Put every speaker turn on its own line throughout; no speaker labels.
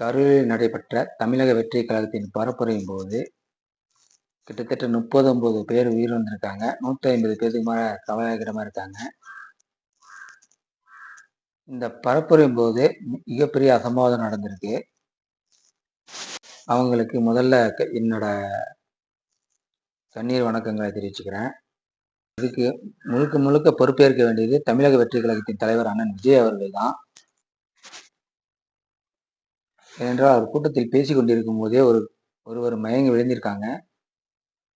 கரூரில் நடைபெற்ற தமிழக வெற்றி கழகத்தின் பரப்புரையின் போது கிட்டத்தட்ட முப்பது ஒன்பது பேர் உயிர் வந்திருக்காங்க நூற்றி ஐம்பது பேருக்கு மேலே கவலைக்கிடமாக இருக்காங்க. இந்த பரப்புரையின் போது மிகப்பெரிய அசம்பாவிதம் நடந்திருக்கு. அவங்களுக்கு முதல்ல க- என்னோட கண்ணீர் வணக்கங்களை தெரிவிச்சுக்கிறேன். இதுக்கு முழுக்க முழுக்க பொறுப்பேற்க வேண்டியது தமிழக வெற்றி கழகத்தின் தலைவர் அண்ணன் விஜய் அவர்கள் தான் ஏனென்றால் அவர் கூட்டத்தில் பேசி கொண்டிருக்கும் போதே ஒரு ஒருவர் மயங்கி விழுந்திருக்காங்க.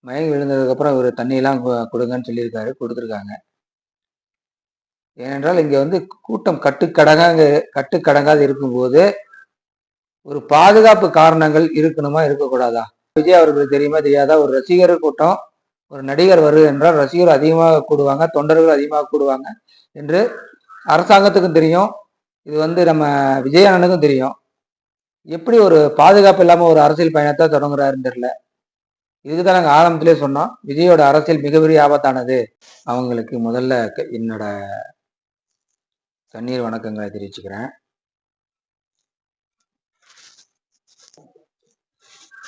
மயங்கி விழுந்ததுக்கப்புறம் இவர் தண்ணியெல்லாம் கு- கொடுங்கன்னு சொல்லியிருக்காரு கொடுத்துருக்காங்க. ஏனென்றால் இங்கே வந்து கூட்டம் கட்டுக்கடங்காங்க கட்டுக்கடங்காது இருக்கும்போது ஒரு பாதுகாப்பு காரணங்கள் இருக்கணுமா இருக்கக்கூடாதா? விஜய் அவர்களுக்கு தெரியுமா தெரியாதா? ஒரு ரசிகர் கூட்டம் ஒரு நடிகர் வருது என்றால் ரசிகர் அதிகமாக கூடுவாங்க தொண்டர்கள் அதிகமாக கூடுவாங்க என்று அரசாங்கத்துக்கும் தெரியும். இது வந்து நம்ம விஜய் அண்ணனுக்கும் தெரியும். எப்படி ஒரு பாதுகாப்பு இல்லாமல் ஒரு அரசியல் பயணத்தை தொடங்குறாருன்னு தெரியல. இதுக்கு தான் நாங்கள் ஆரம்பத்திலே சொன்னோம். விஜயோட அரசியல் மிகப்பெரிய ஆபத்தானது. அவங்களுக்கு முதல்ல க- என்னோட கண்ணீர் வணக்கங்களை தெரிவிச்சுக்கிறேன்.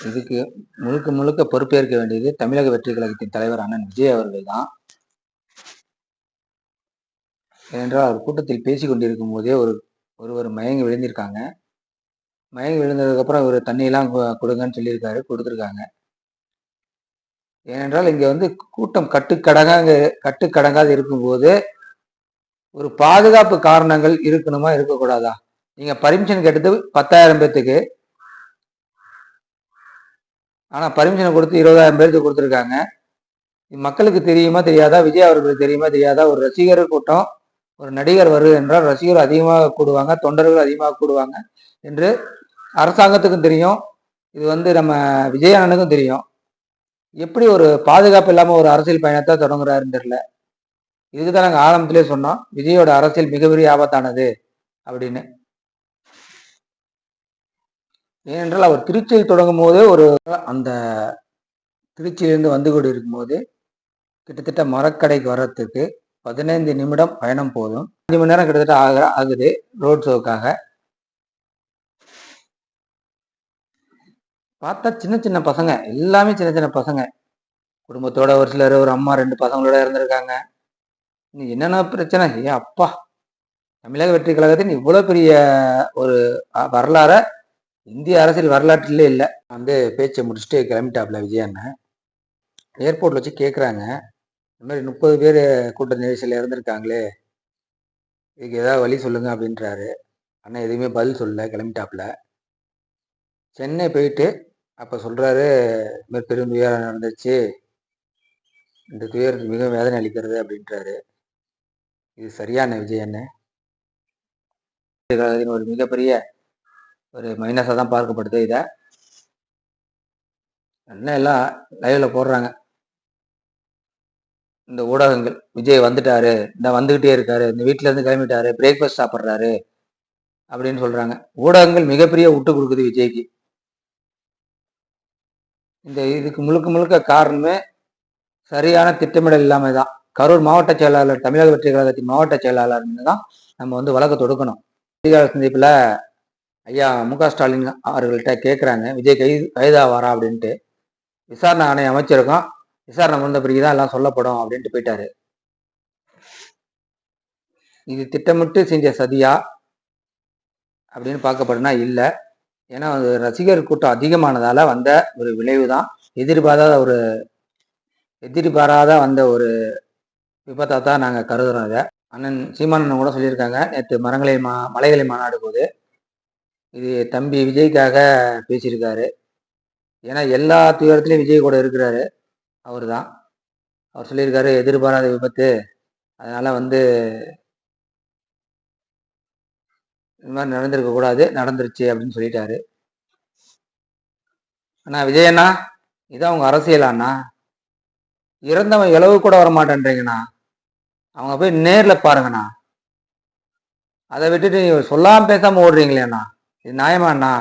இதுக்கு முழுக்க முழுக்க பொறுப்பேற்க வேண்டியது தமிழக வெற்றி கழகத்தின் தலைவர் அண்ணன் விஜய் அவர்கள் தான். ஏனென்றால் அவர் கூட்டத்தில் பேசி கொண்டிருக்கும் போதே ஒரு ஒருவர் மயங்கி விழுந்திருக்காங்க. மயங்கி விழுந்ததுக்கப்புறம் இவர் தண்ணியெல்லாம் கொடுங்கன்னு சொல்லியிருக்காரு கொடுத்துருக்காங்க. ஏனென்றால் இங்கே வந்து கூட்டம் கட்டுக்கடங்காங்க கட்டுக்கடங்காது இருக்கும்போது ஒரு பாதுகாப்பு காரணங்கள் இருக்கணுமா இருக்கக்கூடாதா? நீங்க பர்மிஷன் கேட்டது பத்தாயிரம் பேர்த்துக்கு ஆனா பர்மிஷனை கொடுத்து இருபதாயிரம் பேருக்கு கொடுத்துருக்காங்க. மக்களுக்கு தெரியுமா தெரியாதா? விஜய் அவர்களுக்கு தெரியுமா தெரியாதா? ஒரு ரசிகர் கூட்டம் ஒரு நடிகர் வருது என்றால் ரசிகர் அதிகமாக கூடுவாங்க தொண்டர்கள் அதிகமாக கூடுவாங்க என்று அரசாங்கத்துக்கும் தெரியும். இது வந்து நம்ம விஜய் தெரியும். எப்படி ஒரு பாதுகாப்பு இல்லாமல் ஒரு அரசியல் பயணத்தை தொடங்குறாருன்னு தெரியல. இதுக்கு தான் நாங்கள் ஆரம்பத்திலே சொன்னோம். விஜயோட அரசியல் மிகப்பெரிய ஆபத்தானது அப்படின்னு. ஏனென்றால் அவர் திருச்சியில் தொடங்கும் போதே ஒரு அந்த திருச்சியிலிருந்து வந்து கொண்டு இருக்கும்போது கிட்டத்தட்ட மரக்கடைக்கு வர்றதுக்கு பதினைந்து நிமிடம் பயணம் போதும். அஞ்சு மணி நேரம் கிட்டத்தட்ட ஆக ஆகுது ரோட் ஷோக்காக. பார்த்தா சின்ன சின்ன பசங்க. எல்லாமே சின்ன சின்ன பசங்க. குடும்பத்தோட ஒரு சிலர் ஒரு அம்மா ரெண்டு பசங்களோட இருந்திருக்காங்க. இன்னும் என்னென்ன பிரச்சனை? ஏ அப்பா. தமிழக வெற்றி கழகத்தின் இவ்வளோ பெரிய ஒரு வரலாறை வரலாற இந்திய அரசியல் வரலாற்றிலே இல்லை. வந்து பேச்சை முடிச்சுட்டு கிளம்பிட்டாப்ல விஜய் அண்ணன் வச்சு கேட்குறாங்க இந்த மாதிரி முப்பது பேர் கூட்ட நெரிசலில் இருந்திருக்காங்களே. இதுக்கு ஏதாவது வழி சொல்லுங்க அப்படின்றாரு. ஆனால் எதுவுமே பதில் சொல்லலை. கிளம்பிட்டாப்ல. சென்னை போயிட்டு அப்போ சொல்கிறாரு இந்த பெரும் துயரம் நடந்துச்சு. இந்த துயர் மிக வேதனை அளிக்கிறது அப்படின்றாரு. இது சரியான விஜய் அண்ணன் ஒரு மிகப்பெரிய ஒரு மைனஸாக தான் பார்க்கப்படுது இதை. என்ன எல்லாம் லைவ்ல போடுறாங்க. இந்த ஊடகங்கள். விஜய் வந்துட்டாரு. இந்த வந்துகிட்டே இருக்காரு. இந்த வீட்ல இருந்து கிளம்பிட்டாரு. பிரேக்ஃபாஸ்ட் சாப்பிட்றாரு. அப்படின்னு சொல்றாங்க. ஊடகங்கள் மிகப்பெரிய விட்டு கொடுக்குது விஜய்க்கு. இந்த இதுக்கு முழுக்க முழுக்க காரணமே சரியான திட்டமிடல் இல்லாமல் தான். கரூர் மாவட்ட செயலாளர் தமிழக வெற்றி கழகத்தின் மாவட்ட செயலாளர் தான் நம்ம வந்து வழக்கு தொடுக்கணும். அதிகார சந்திப்பில் ஐயா மு க ஸ்டாலின் அவர்கள்ட்ட கேட்குறாங்க விஜய் கைது கைதாவாரா அப்படின்ட்டு. விசாரணை ஆணையம் அமைச்சிருக்கோம். விசாரணை முடிந்த பிறகு தான் எல்லாம் சொல்லப்படும் அப்படின்ட்டு போயிட்டாரு. இது திட்டமிட்டு செஞ்ச சதியா அப்படின்னு பார்க்கப்படுனா இல்லை. ஏன்னா அது ரசிகர் கூட்டம் அதிகமானதால வந்த ஒரு விளைவு தான் எதிர்பாராத ஒரு எதிர்பாராத வந்த ஒரு விபத்தை தான் நாங்கள் கருதுறோம் இதை. அண்ணன் சீமானன் கூட சொல்லியிருக்காங்க நேற்று மரங்களை மா மலைகளை மாநாடு போது. இது தம்பி விஜய்க்காக பேசியிருக்காரு. ஏன்னா எல்லா துயரத்துலையும் விஜய் கூட இருக்கிறாரு. அவர் தான் அவர் சொல்லியிருக்காரு எதிர்பாராத விபத்து. அதனால் வந்து இது மாதிரி நடந்திருக்க கூடாது நடந்துருச்சு அப்படின்னு சொல்லிட்டாரு. அண்ணா விஜய் அண்ணா இதான் உங்க அரசியலாண்ணா இறந்தவன் இளவு கூட வர மாட்டேன்றீங்கண்ணா அவங்க போய் நேரில் பாருங்கண்ணா. அதை விட்டுட்டு சொல்லாமல் பேசாமல் பேசாம ஓடுறீங்களேண்ணா இது நியாயமா அண்ணா?